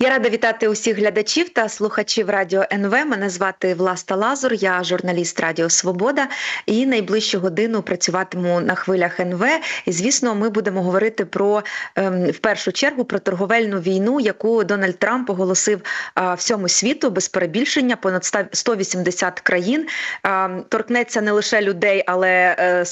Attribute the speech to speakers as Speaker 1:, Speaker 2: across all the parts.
Speaker 1: Я рада вітати усіх глядачів та слухачів радіо НВ. Мене звати Власта Лазур, я журналіст Радіо Свобода. І найближчу годину працюватиму на хвилях НВ. І звісно, ми будемо говорити про ем, в першу чергу про торговельну війну, яку Дональд Трамп оголосив всьому світу без перебільшення. Понад 100 180 країн торкнеться не лише людей, але е,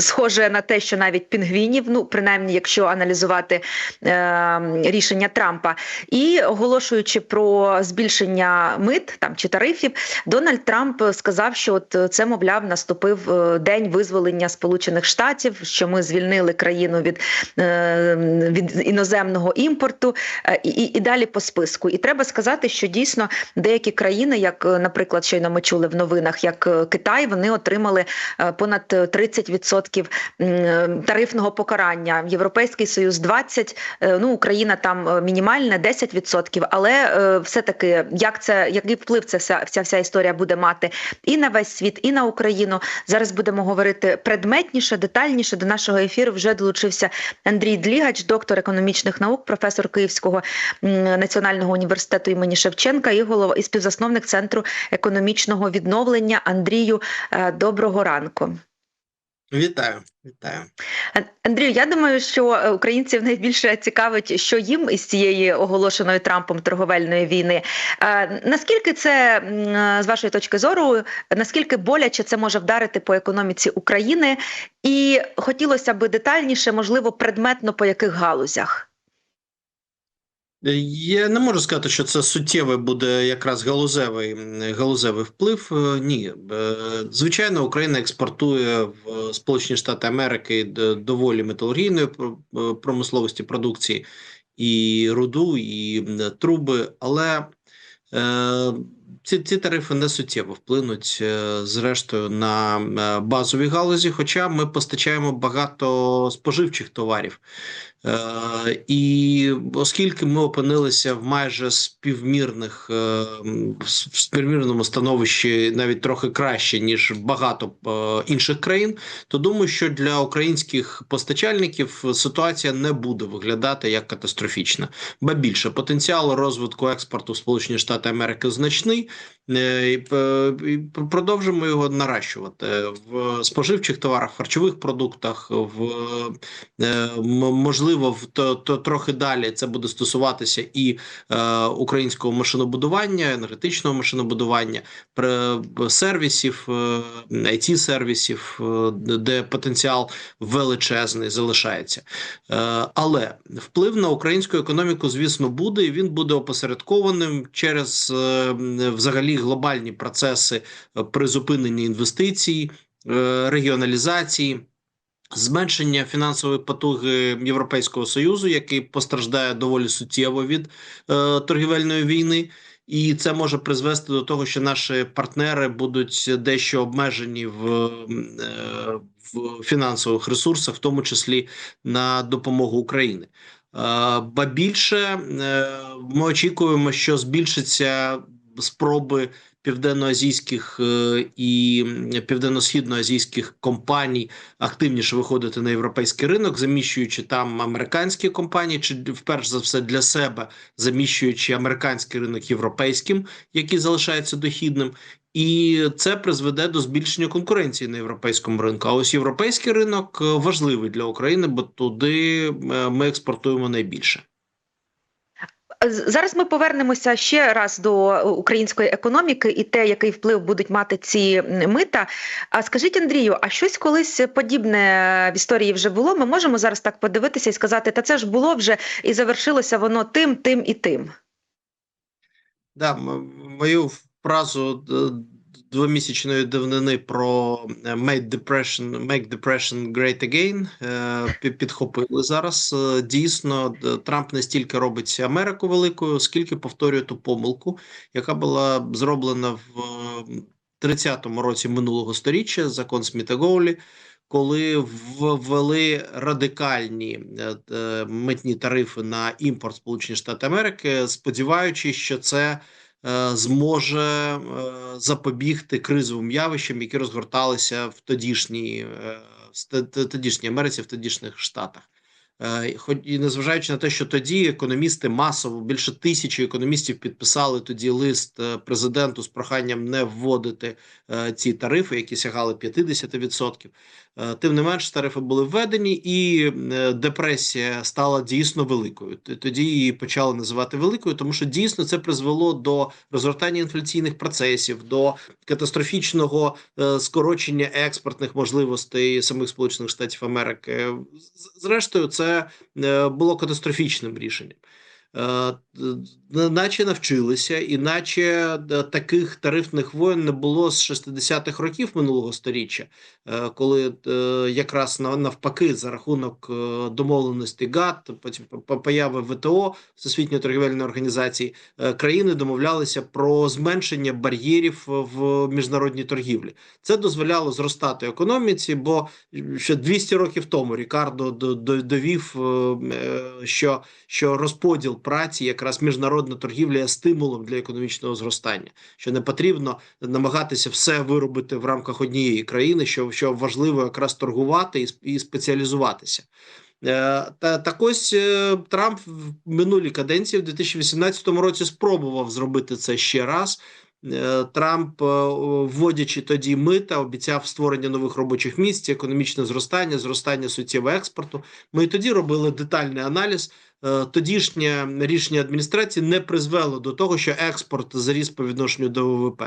Speaker 1: схоже на те, що навіть пінгвінів. Ну принаймні, якщо аналізувати е, рішення Трампа. І оголошуючи про збільшення мит там чи тарифів, Дональд Трамп сказав, що от це, мовляв, наступив е, день визволення Сполучених Штатів, що ми звільнили країну від, е, від іноземного імпорту, е, і, і, і далі по списку. І треба сказати, що дійсно деякі країни, як, е, наприклад, щойно ми чули в новинах, як е, Китай, вони отримали е, понад 30% тарифного покарання. Європейський союз 20%, е, ну Україна там е, мінімальне 10%, але е, все-таки як це, який вплив ця вся, вся вся історія буде мати і на весь світ, і на Україну. Зараз будемо говорити предметніше, детальніше. До нашого ефіру вже долучився Андрій Длігач, доктор економічних наук, професор Київського національного університету імені Шевченка і голова і співзасновник центру економічного відновлення. Андрію, е, доброго ранку.
Speaker 2: Вітаю, вітаю.
Speaker 1: Андрію, я думаю, що е, українців найбільше цікавить, що їм із цієї оголошеної Трампом торговельної війни. Е, Наскільки це е, з вашої точки зору, наскільки боляче це може вдарити по економіці України? І хотілося б детальніше, можливо, предметно по яких галузях?
Speaker 2: Я не можу сказати, що це суттєвий буде якраз галузевий, галузевий вплив. Е, Ні, Е, звичайно, Україна експортує в Сполучені Штати Америки доволі металургійної е, промисловості продукції і руду, і труби, але ці, ці тарифи не суттєво вплинуть зрештою на базові галузі, хоча ми постачаємо багато споживчих товарів. Е, і оскільки ми опинилися в майже співмірних е, в співмірному становищі навіть трохи краще ніж багато е, інших країн, то думаю, що для українських постачальників ситуація не буде виглядати як катастрофічна. Ба більше потенціал розвитку експорту в Сполучені Штати Америки значний. Е, і продовжимо його наращувати в споживчих товарах, харчових продуктах, в Е, можливо, в то, то трохи далі це буде стосуватися і е, українського машинобудування, енергетичного машинобудування, сервісів, е, it сервісів, е, де- потенціал величезний залишається. Е, але вплив на українську економіку, звісно, буде, і він буде опосередкованим через е, м, глобальні процеси е, призупинення інвестицій, е, регіоналізації. Зменшення фінансової потуги Європейського союзу, який постраждає доволі суттєво від е, торгівельної війни, і це може призвести до того, що наші партнери будуть дещо обмежені в, в фінансових ресурсах, в тому числі на допомогу Україні. Е, ба більше ми очікуємо, що збільшиться спроби південноазійських е, і південно-східноазійських компаній активніше виходити на європейський ринок, заміщуючи там американські компанії, чи вперше за все для себе заміщуючи американський ринок європейським, який залишається дохідним. І це призведе до збільшення конкуренції на європейському ринку. А ось європейський ринок е, важливий для України, бо туди е, ми експортуємо найбільше.
Speaker 1: Зараз ми повернемося ще раз до української економіки і те, який вплив будуть мати ці мита. А скажіть, Андрію, а щось колись подібне в історії вже було? Ми можемо зараз так подивитися і сказати, та це ж було вже і завершилося воно тим, тим і тим.
Speaker 2: Да, мою фразу д- двомісячної давнини про е, «Make depression, make depression great again» е, підхопили зараз. Е, Дійсно, Трамп не стільки робить Америку великою, скільки повторює ту помилку, яка була зроблена в е, 30-му році минулого сторіччя, закон Сміта Гоулі, коли ввели радикальні митні тарифи на імпорт Сполучені Штати Америки, сподіваючись, що це зможе е, запобігти кризовим явищам, які розгорталися в тодішній, е, тодішній Америці, в тодішніх штатах. Е, Хоч і незважаючи на те, що тоді економісти масово більше тисячі економістів підписали тоді лист е, президенту з проханням не вводити е, ці тарифи, які сягали 50%. Е, Тим не менш, тарифи були введені, і е, депресія стала дійсно великою. Тоді її почали називати великою, тому що дійсно це призвело до розгортання інфляційних процесів, до катастрофічного е, скорочення експортних можливостей самих Сполучених Штатів Америки. Зрештою, це було катастрофічним рішенням. Е, Наче навчилися, іначе е, таких тарифних воєн не було з 60-х років минулого століття, е, коли якраз навпаки за рахунок домовленості ГАТТ, потім по- по- появи ВТО Всесвітньої торгівельної організації, країни домовлялися про зменшення бар'єрів в міжнародній торгівлі. Це дозволяло зростати економіці, бо ще 200 років тому Рікардо до- до- довів, що, що розподіл праці, якраз міжнародна торгівля є стимулом для економічного зростання, що не потрібно намагатися все виробити в рамках однієї країни, що, що важливо якраз торгувати і, і спеціалізуватися. Е, Та так ось е, Трамп в минулій каденції в 2018 році спробував зробити це ще раз. Е, Трамп, вводячи тоді мита, обіцяв створення нових робочих місць, економічне зростання, зростання суттєвого експорту. Ми і тоді робили детальний аналіз. Е, Тодішнє рішення адміністрації не призвело до того, що експорт заріс по відношенню до ВВП.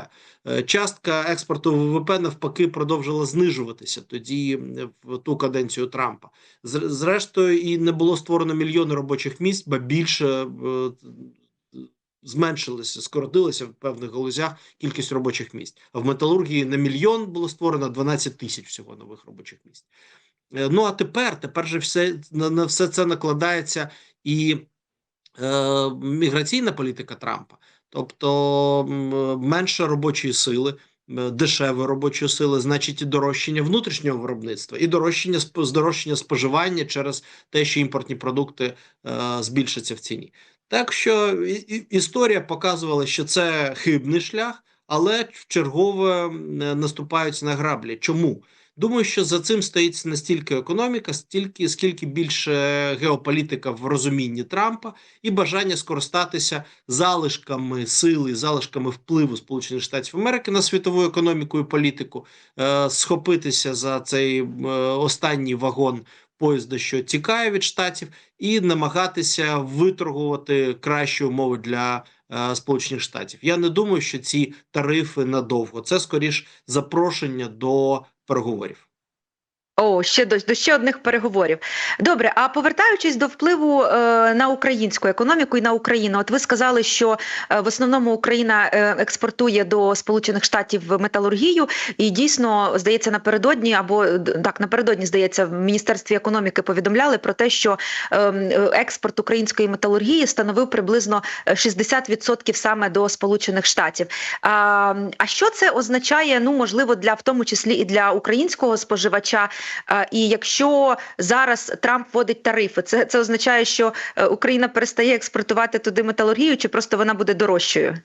Speaker 2: Е, Частка експорту ВВП навпаки продовжила знижуватися тоді в ту каденцію Трампа. Зрештою, і не було створено мільйони робочих місць, ба більше е, зменшилися, скоротилися в певних галузях кількість робочих місць. А в металургії на мільйон було створено 12 тисяч всього нових робочих місць. Ну а тепер, тепер же все на, на все це накладається і е, міграційна політика Трампа, тобто менше робочої сили. м, Дешевої робочої сили, значить, і дорожчання внутрішнього виробництва, і дорожчання здорожчання споживання через те, що імпортні продукти е, збільшаться в ціні. Так що і- і- історія показувала, що це хибний шлях, але в чергове наступають на граблі. Чому? Думаю, що за цим стоїть настільки економіка, стільки скільки більше геополітика в розумінні Трампа і бажання скористатися залишками сили, залишками впливу Сполучених Штатів Америки на світову економіку і політику, е, схопитися за цей е, останній вагон поїзда, що тікає від штатів, і намагатися виторгувати кращі умови для е, Сполучених Штатів. Я не думаю, що ці тарифи надовго. Це скоріш запрошення до переговорів.
Speaker 1: О, ще до, до ще одних переговорів. Добре, а повертаючись до впливу е, на українську економіку і на Україну, от ви сказали, що е, в основному Україна е, експортує до Сполучених Штатів металургію, і дійсно здається напередодні, або так напередодні здається, в міністерстві економіки повідомляли про те, що е, експорт української металургії становив приблизно е, 60% саме до Сполучених Штатів. А, а що це означає? Ну можливо, для в тому числі і для українського споживача. І якщо зараз Трамп вводить тарифи, це, це означає, що е, Україна перестає експортувати туди металургію, чи просто вона буде дорожчою?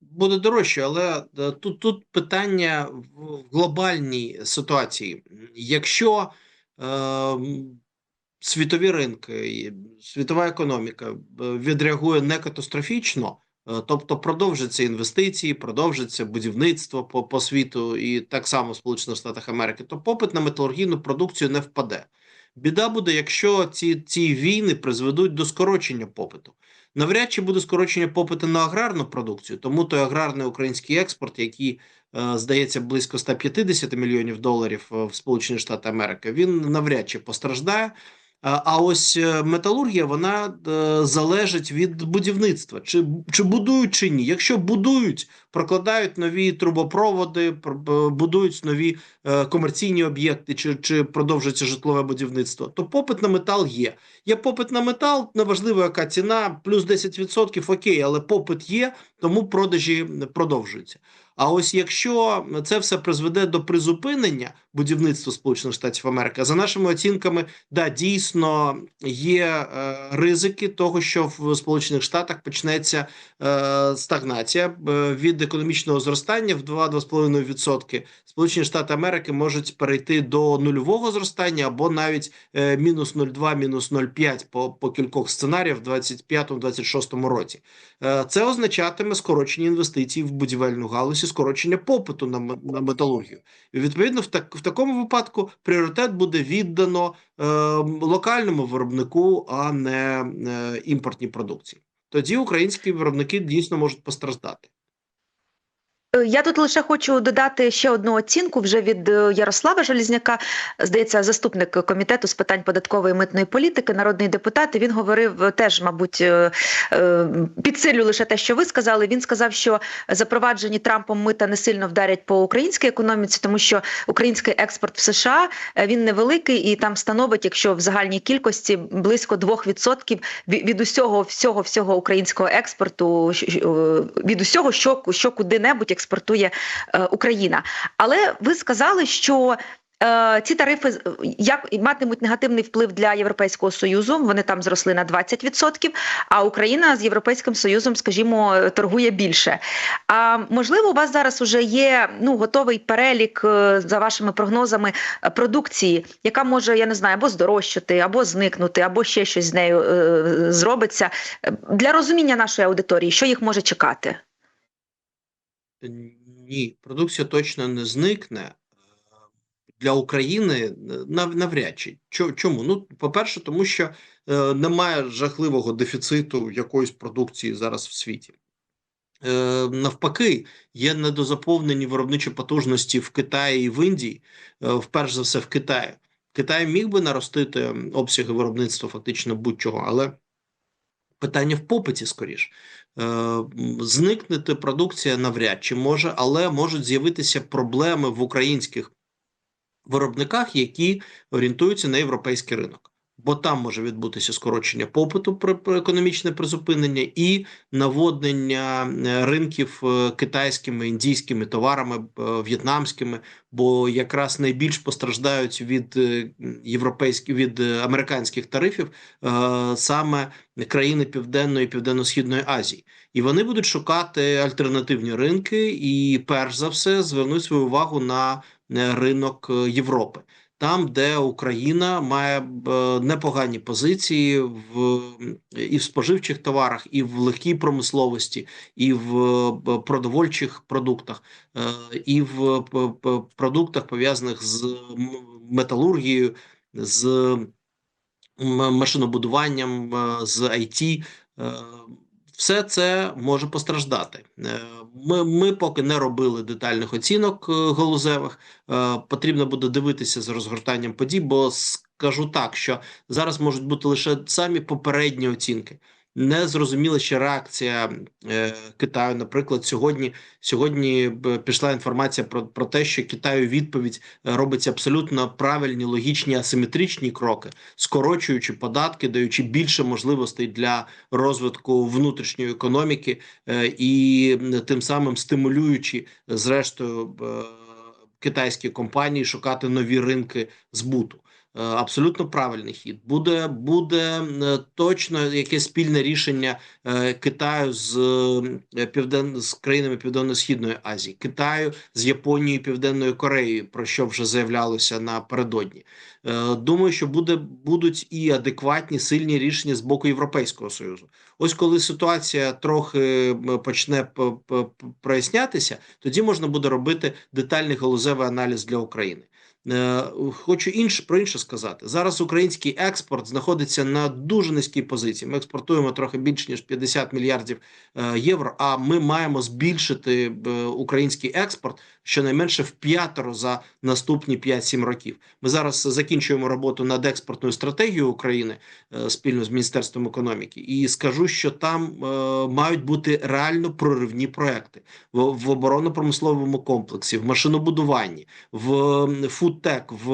Speaker 2: Буде дорожче, але е, тут, тут питання в глобальній ситуації. Якщо е, світові ринки, світова економіка е, відреагує не катастрофічно, тобто продовжаться інвестиції, продовжиться будівництво по, по світу, і так само в Сполучених Штатах Америки, то попит на металургійну продукцію не впаде. Біда буде, якщо ці, ці війни призведуть до скорочення попиту. Навряд чи буде скорочення попиту на аграрну продукцію, тому той аграрний український експорт, який е, здається близько 150 мільйонів доларів е, в Сполучені Штати Америки, він навряд чи постраждає. А а ось е, металургія вона е, залежить від будівництва, чи, чи будують чи ні. Якщо будують, прокладають нові трубопроводи, пр- е, будують нові е, комерційні об'єкти, чи, чи продовжується житлове будівництво, то попит на метал є. Є попит на метал, неважливо, яка ціна, плюс 10%, окей, але попит є, тому продажі продовжуються. А ось якщо це все призведе до призупинення будівництва Сполучених Штатів Америки, за нашими оцінками, да дійсно є е, ризики того, що в Сполучених Штатах почнеться е, стагнація е, від економічного зростання в 2-2,5%. Сполучені Штати Америки можуть перейти до нульового зростання або навіть е, мінус 0,2, мінус 0,5 по, по кількох сценаріях в 25-26 році. Е, Це означатиме скорочення інвестицій в будівельну галузі, скорочення попиту на, на металургію. І відповідно, в, так, в такому випадку пріоритет буде віддано е, локальному виробнику, а не е, імпортній продукції. Тоді українські виробники дійсно можуть постраждати.
Speaker 1: Е, Я тут лише хочу додати ще одну оцінку вже від е, Ярослава Желізняка, здається, заступник комітету з питань податкової і митної політики, народний депутат. Він говорив е, теж, мабуть, підсилю лише те, що ви сказали. Він сказав, що запроваджені Трампом мита не сильно вдарять по українській економіці, тому що український експорт в США він невеликий і там становить, якщо в загальній кількості близько 2% від усього всього всього українського експорту, від усього, що, що куди-небудь експортує е, Україна. Але ви сказали, що е, ці тарифи як матимуть негативний вплив для Європейського союзу. Вони там зросли на 20%, а Україна з Європейським Союзом, скажімо, е, торгує більше. А можливо, у вас зараз уже є ну готовий перелік е, за вашими прогнозами е, продукції, яка може, я не знаю, або здорожчати, або зникнути, або ще щось з нею е, зробиться Е, для розуміння нашої аудиторії, що їх може чекати.
Speaker 2: Ні, продукція точно не зникне. Е, Для України е, навряд чи. Чому? Ну, по-перше, тому що е, немає жахливого дефіциту якоїсь продукції зараз в світі. Навпаки, є недозаповнені виробничі потужності в Китаї і в Індії, вперше за все в Китаї. Китай міг би наростити обсяги виробництва фактично будь-чого, але питання в попиті скоріш. Е, Зникнути продукція навряд чи може, але можуть з'явитися проблеми в українських виробниках, які орієнтуються на європейський ринок. Бо там може відбутися скорочення попиту при економічне призупинення і наводнення е, ринків е, китайськими, індійськими товарами, е, в'єтнамськими, бо якраз найбільш постраждають від європейських від американських тарифів саме країни Південної і Південно-Східної Азії, і вони будуть шукати альтернативні ринки, і перш за все звернуть свою увагу на ринок Європи. Там, де Україна має е, непогані позиції в і в споживчих товарах, і в легкій промисловості, і в е, продовольчих продуктах, е, і в продуктах пов'язаних з металургією, з машинобудуванням, з IT. Все це може постраждати. Е, Ми, ми поки не робили детальних оцінок е, галузевих. Е, Потрібно буде дивитися з розгортанням подій, бо скажу так, що зараз можуть бути лише самі попередні оцінки. Не зрозуміла ще реакція е, Китаю. Наприклад, сьогодні сьогодні пішла інформація про, про те, що Китаю відповідь е, робиться абсолютно правильні, логічні, асиметричні кроки, скорочуючи податки, даючи більше можливостей для розвитку внутрішньої економіки е, і тим самим стимулюючи, зрештою, е, китайські компанії шукати нові ринки збуту. Е, Абсолютно правильний хід. Буде буде е, точно якесь спільне рішення е, Китаю з півден з країнами Південно-Східної Азії, Китаю з Японією, Південною Кореєю, про що вже заявлялося напередодні. Думаю, що буде будуть і адекватні сильні рішення з боку Європейського союзу. Ось коли ситуація трохи почне прояснятися, тоді можна буде робити детальний галузевий аналіз для України. Е, Хочу інше про інше сказати. Зараз український експорт знаходиться на дуже низькій позиції. Ми експортуємо трохи більше ніж 50 мільярдів е, євро. А ми маємо збільшити е, український експорт щонайменше в п'ятеро за наступні 5-7 років. Ми зараз закінчуємо роботу над експортною стратегією України спільно з міністерством економіки, і скажу, що там мають бути реально проривні проекти в, оборонно-промисловому комплексі, в машинобудуванні, в м, фуд фудтек в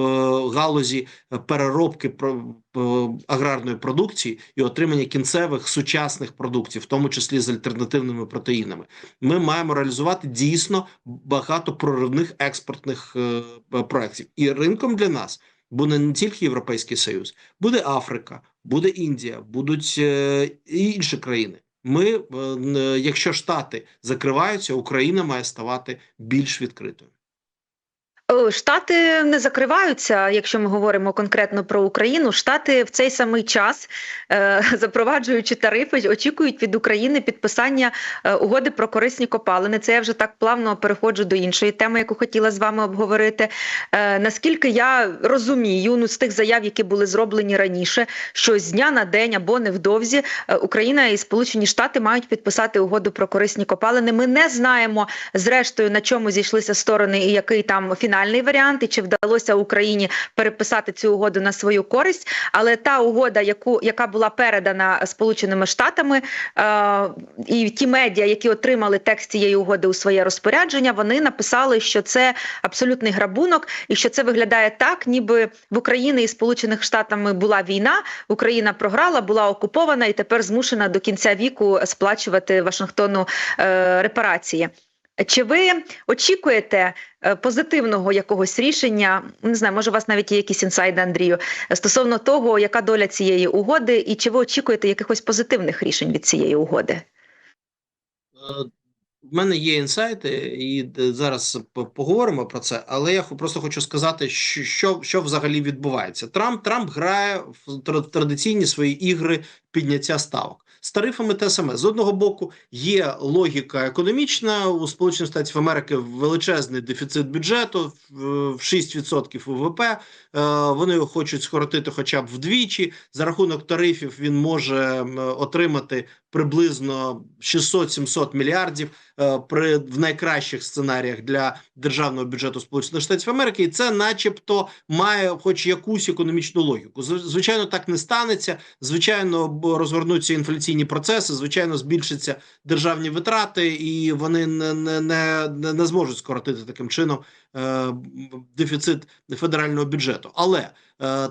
Speaker 2: галузі переробки про- е, аграрної продукції і отримання кінцевих сучасних продуктів, в тому числі з альтернативними протеїнами. Ми маємо реалізувати дійсно багато проривних експортних е, проєктів. І ринком для нас буде не тільки Європейський Союз, буде Африка, буде Індія, будуть е, і інші країни. Ми, е, якщо Штати закриваються, Україна має ставати більш відкритою.
Speaker 1: Е, Штати не закриваються, якщо ми говоримо конкретно про Україну. Штати в цей самий час, е, запроваджуючи тарифи, очікують від України підписання е, угоди про корисні копалини. Це я вже так плавно переходжу до іншої теми, яку хотіла з вами обговорити. Наскільки я розумію, ну з тих заяв, які були зроблені раніше, що з дня на день або невдовзі Україна і Сполучені Штати мають підписати угоду про корисні копалини. Ми не знаємо зрештою на чому зійшлися сторони і який там фінальний варіант, і чи вдалося Україні переписати цю угоду на свою користь. Але та угода, яку яка була передана Сполученими Штатами, е, і ті медіа, які отримали текст цієї угоди у своє розпорядження, вони написали, що це абсолютний грабунок, і що це виглядає так, ніби в Україні і Сполучених Штатами була війна. Україна програла, була окупована і тепер змушена до кінця віку сплачувати Вашингтону е, репарації. Чи ви очікуєте е, позитивного якогось рішення? Не знаю, може, у вас навіть є якісь інсайди, Андрію, стосовно того, яка доля цієї угоди, і чи ви очікуєте якихось позитивних рішень від цієї угоди?
Speaker 2: Е, В мене є інсайти, і зараз поговоримо про це. Але я просто хочу сказати, що, що взагалі відбувається. Трамп Трамп грає в традиційні свої ігри підняття ставок. З тарифами те саме з одного боку є логіка економічна у Сполучених Штатів Америки величезний дефіцит бюджету в в 6% ВВП. Е, Вони його хочуть скоротити хоча б вдвічі. За рахунок тарифів він може отримати приблизно 600-700 мільярдів е, при в найкращих сценаріях для державного бюджету Сполучених Штатів Америки, і це, начебто, має хоч якусь економічну логіку. Звичайно, так не станеться. Звичайно, розгорнуться інфляційні процеси. Звичайно, збільшаться державні витрати, і вони не, не, не, не, зможуть скоротити таким чином дефіцит федерального бюджету. Але е,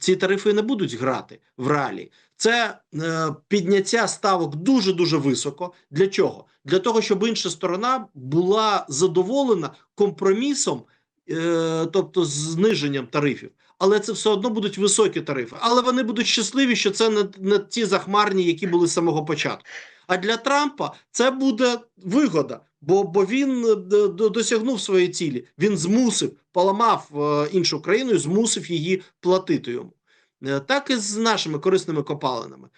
Speaker 2: ці тарифи не будуть грати в реалі. Це е, підняття ставок дуже дуже високо. Для чого? Для того, щоб інша сторона була задоволена компромісом, е, тобто зниженням тарифів. Але це все одно будуть високі тарифи. Але вони будуть щасливі, що це не, не ті захмарні, які були з самого початку. А для Трампа це буде вигода, бо, бо він е, досягнув своєї цілі. Він змусив, поламав е, іншу країну і змусив її платити йому. Е, Так і з нашими корисними копалинами.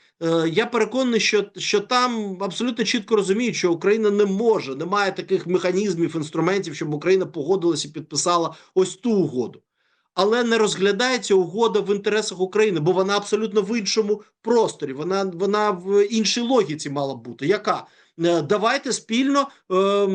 Speaker 2: Я переконаний, що, що там абсолютно чітко розуміють, що Україна не може, немає таких механізмів, інструментів, щоб Україна погодилася і підписала ось ту угоду. Але не розглядається угода в інтересах України, бо вона абсолютно в іншому просторі. Вона, вона в іншій логіці мала б бути. Яка? Е, Давайте спільно е,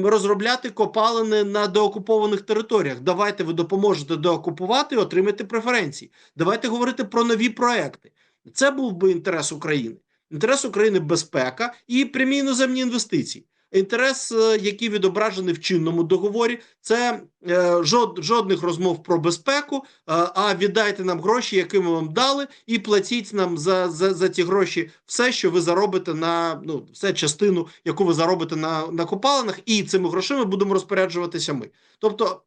Speaker 2: розробляти копалини на деокупованих територіях. Давайте ви допоможете деокупувати і отримати преференції. Давайте говорити про нові проекти. Це був би інтерес України. Інтерес України безпека і прямі іноземні інвестиції. Інтерес, е, який відображений в чинному договорі, це е, жод, жодних розмов про безпеку. е, А віддайте нам гроші, які ми вам дали, і платіть нам за, за, за ці гроші все, що ви заробите на ну все частину, яку ви заробите на, на копалинах, і цими грошима будемо розпоряджуватися ми. Тобто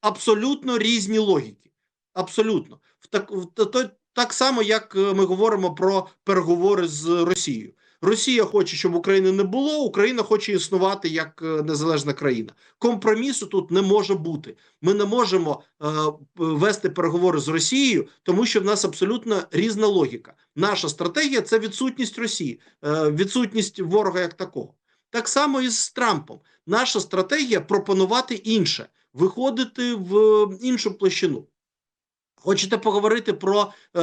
Speaker 2: абсолютно різні логіки. Абсолютно в так в то- так само, як ми говоримо про переговори з Росією. Росія хоче, щоб України не було. Україна хоче існувати як е, незалежна країна. Компромісу тут не може бути. Ми не можемо е, вести переговори з Росією, тому що в нас абсолютно різна логіка. Наша стратегія це відсутність Росії, е, відсутність ворога як такого. Так само і з Трампом. Наша стратегія пропонувати інше, виходити в іншу площину. Хочете поговорити про е,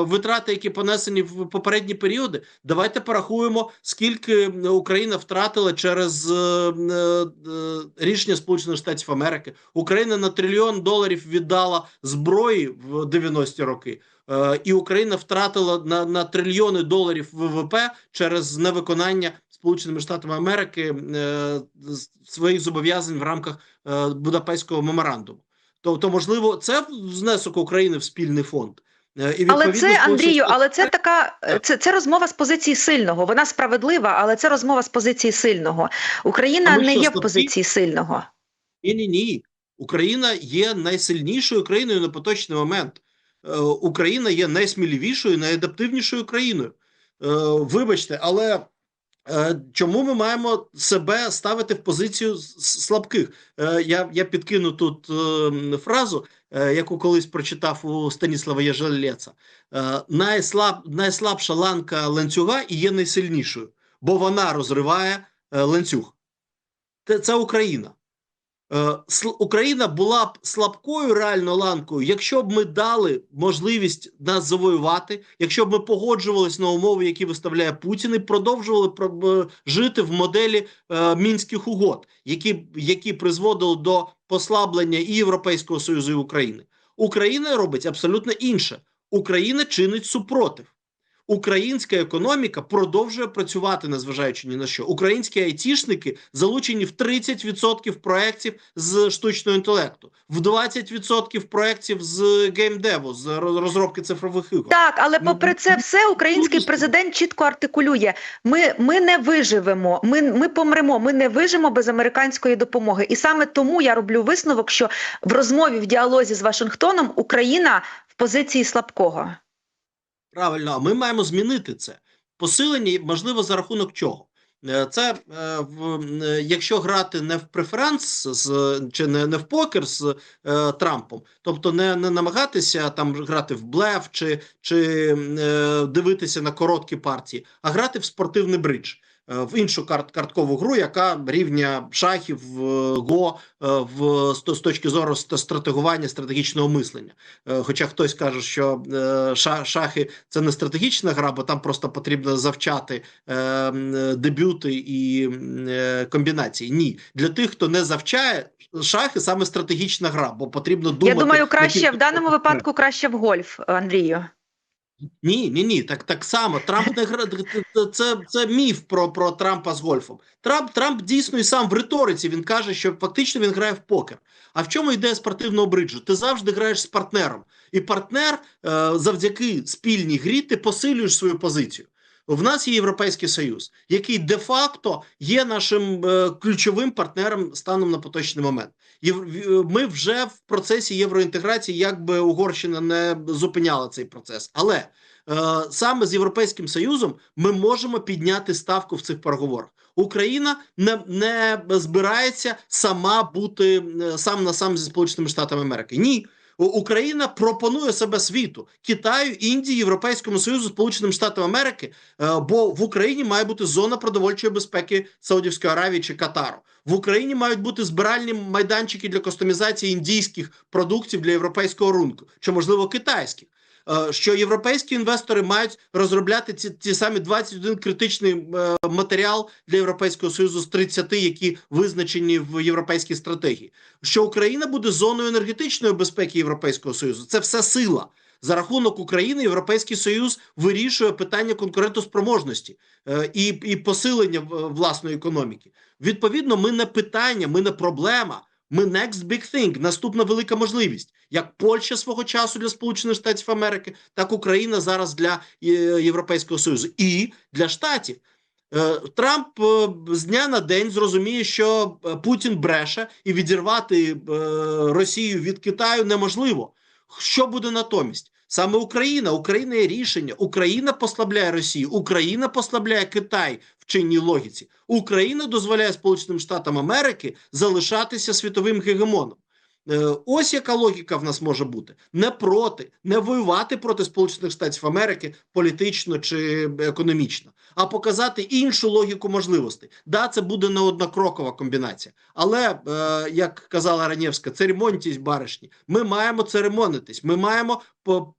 Speaker 2: витрати, які понесені в попередні періоди? Давайте порахуємо, скільки Україна втратила через е, е, рішення Сполучених Штатів Америки. Україна на трильйон доларів віддала зброї в 90-ті роки, е, і Україна втратила на, на трильйони доларів ВВП через невиконання Сполученими Штатами Америки е, своїх зобов'язань в рамках е, Будапештського меморандуму. То, то можливо, це внесок України в спільний фонд. Е, І
Speaker 1: Але це Андрію, але це така це, це розмова з позиції сильного. Вона справедлива, але це розмова з позиції сильного. Україна не
Speaker 2: що,
Speaker 1: є в позиції сильного.
Speaker 2: Ні, ні, ні. Україна є найсильнішою країною на поточний момент. Е, Україна є найсміливішою, найадаптивнішою країною. Е, Вибачте, але е, чому ми маємо себе ставити в позицію слабких? Е, Я, я підкину тут е, фразу, е, яку колись прочитав у Станіслава Єжелєца. Е, Найслаб, найслабша ланка ланцюга і є найсильнішою, бо вона розриває е, ланцюг. Це Україна. Е, Україна була б слабкою реально ланкою, якщо б ми дали можливість нас завоювати, якщо б ми погоджувались на умови, які виставляє Путін, і продовжували про- жити в моделі е, мінських угод, які, які призводили до послаблення і Європейського Союзу і України. Україна робить абсолютно інше. Україна чинить супротив. Українська економіка продовжує працювати, незважаючи ні на що. Українські айтішники залучені в 30% проєктів з штучного інтелекту, в 20% проєктів з геймдеву, з розробки цифрових ігор.
Speaker 1: Так, але
Speaker 2: Ну,
Speaker 1: попри це все, український президент чітко артикулює: ми, ми не виживемо, ми, ми помремо, ми не вижимо без американської допомоги. І саме тому я роблю висновок, що в розмові в діалозі з Вашингтоном Україна в позиції слабкого.
Speaker 2: Правильно, а ми маємо змінити це. Посилення, можливо, за рахунок чого? Е, Це е, е, якщо грати не в преференс з чи не, не в покер з е, Трампом, тобто не, не намагатися там грати в блеф чи, чи е, дивитися на короткі партії, а грати в спортивний бридж. Е, В іншу карт, карткову гру, яка рівня шахів, е, го е, в з, з точки зору стратегування, стратегічного мислення. Хоча хтось каже, що ша- шахи це не стратегічна гра, бо там просто потрібно завчати дебюти і комбінації. Ні, для тих, хто не завчає шахи, саме стратегічна гра, бо потрібно думати.
Speaker 1: я думаю, краще в даному випадку краще в гольф, Андрію.
Speaker 2: Ні, ні, ні, так, так само. Трамп не гра це, це міф про, про Трампа з гольфом. Трамп, Трамп дійсно і сам в риториці він каже, що фактично він грає в покер. А в чому йде спортивного бриджу? Ти завжди граєш з партнером, і партнер е, завдяки спільній грі ти посилюєш свою позицію. В нас є Європейський Союз, який де-факто є нашим е, ключовим партнером станом на поточний момент. Єв- Ми вже в процесі євроінтеграції, як би Угорщина не зупиняла цей процес. Але е, саме з Європейським Союзом ми можемо підняти ставку в цих переговорах. Україна не, не збирається сама бути е, сам на сам зі Сполученими Штатами Америки. Ні. Україна пропонує себе світу Китаю, Індії, Європейському Союзу, Сполученим Штатам Америки, е, бо в Україні має бути зона продовольчої безпеки Саудівської Аравії чи Катару. В Україні мають бути збиральні майданчики для кастомізації індійських продуктів для європейського ринку, чи можливо китайських. Е, Що європейські інвестори мають розробляти ці ті самі 21 критичний е, матеріал для європейського союзу з 30, які визначені в європейській стратегії. Що Україна буде зоною енергетичної безпеки Європейського союзу. Це все сила. За рахунок України Європейський Союз вирішує питання конкурентоспроможності е, і, і посилення власної економіки. Відповідно, ми не питання, ми не проблема. Ми next big thing, наступна велика можливість, як Польща свого часу для Сполучених Штатів Америки, так Україна зараз для е, Європейського Союзу і для Штатів. Е, Трамп е, з дня на день зрозуміє, що Путін бреше і відірвати Росію від Китаю неможливо. Що буде натомість? Саме Україна, Україна є рішення. Україна послабляє Росію, Україна послабляє Китай чинній логіці. Україна дозволяє Сполученим Штатам Америки залишатися світовим гегемоном. Е, Ось яка логіка в нас може бути: не проти, не воювати проти Сполучених Штатів Америки політично чи економічно, а показати іншу логіку можливостей. Да, це буде не однокрокова комбінація, але е, як казала Ранєвська, церемонтість баришні. Ми маємо церемонитись. Ми маємо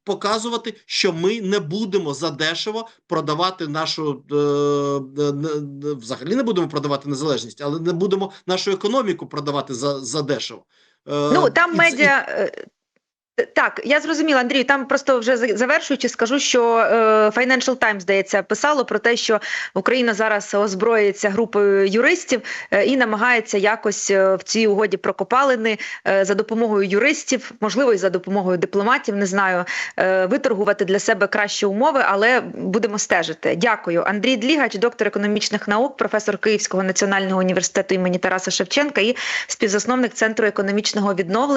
Speaker 2: показувати, що ми не будемо задешево продавати нашу е, е, взагалі не будемо продавати незалежність, але не будемо нашу економіку продавати за, за дешево.
Speaker 1: Ну там
Speaker 2: і
Speaker 1: медіа. Так, я зрозуміла, Андрію. Там просто вже завершуючи, скажу, що е, Financial Times, здається, писало про те, що Україна зараз озброїться групою юристів е, і намагається якось е, в цій угоді про копалини е, за допомогою юристів, можливо, і за допомогою дипломатів, не знаю, виторгувати для себе кращі умови, але будемо стежити. Дякую, Андрій Длігач, доктор економічних наук, професор Київського національного університету імені Тараса Шевченка і співзасновник центру економічного відновлення.